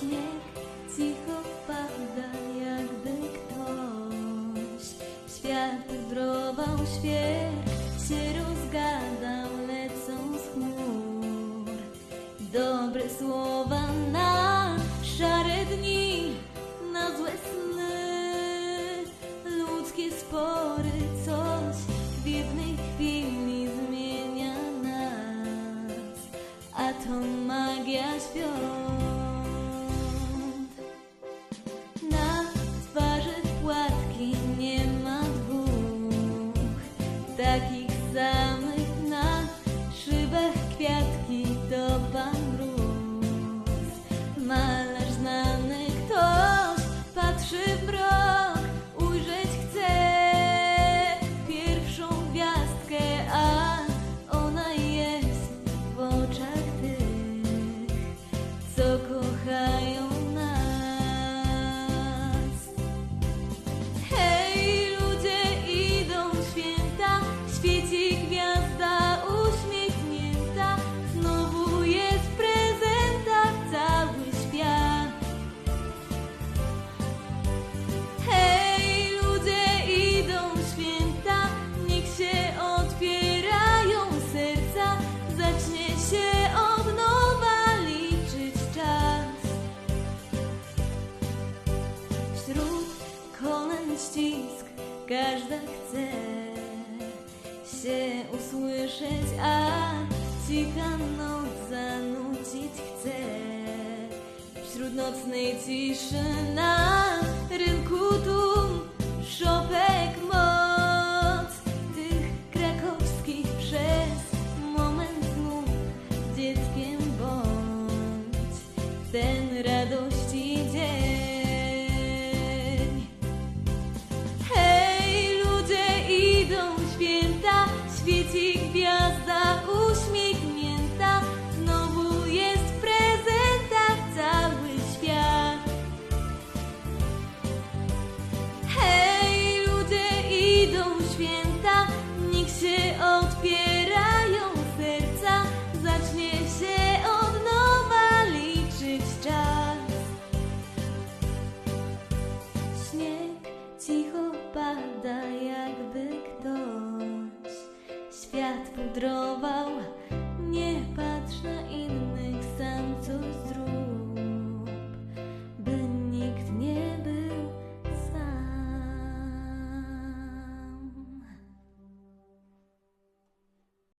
śnieg cicho pada, jakby ktoś świat wybrował świat się rozgadał, lecą z chmur. Dobre słowa na szare dni, na złe sny, ludzkie spory, coś w jednej chwili zmienia nas, a to magia świąt. глазами się od nowa liczyć czas. Wśród kolęd ścisk każda chce się usłyszeć, a cicha noc zanucić chce. Wśród nocnej ciszy na rynku tłum święta, niech się odpierają serca, zacznie się od nowa liczyć czas. Śnieg cicho pada, jakby ktoś świat pudrował.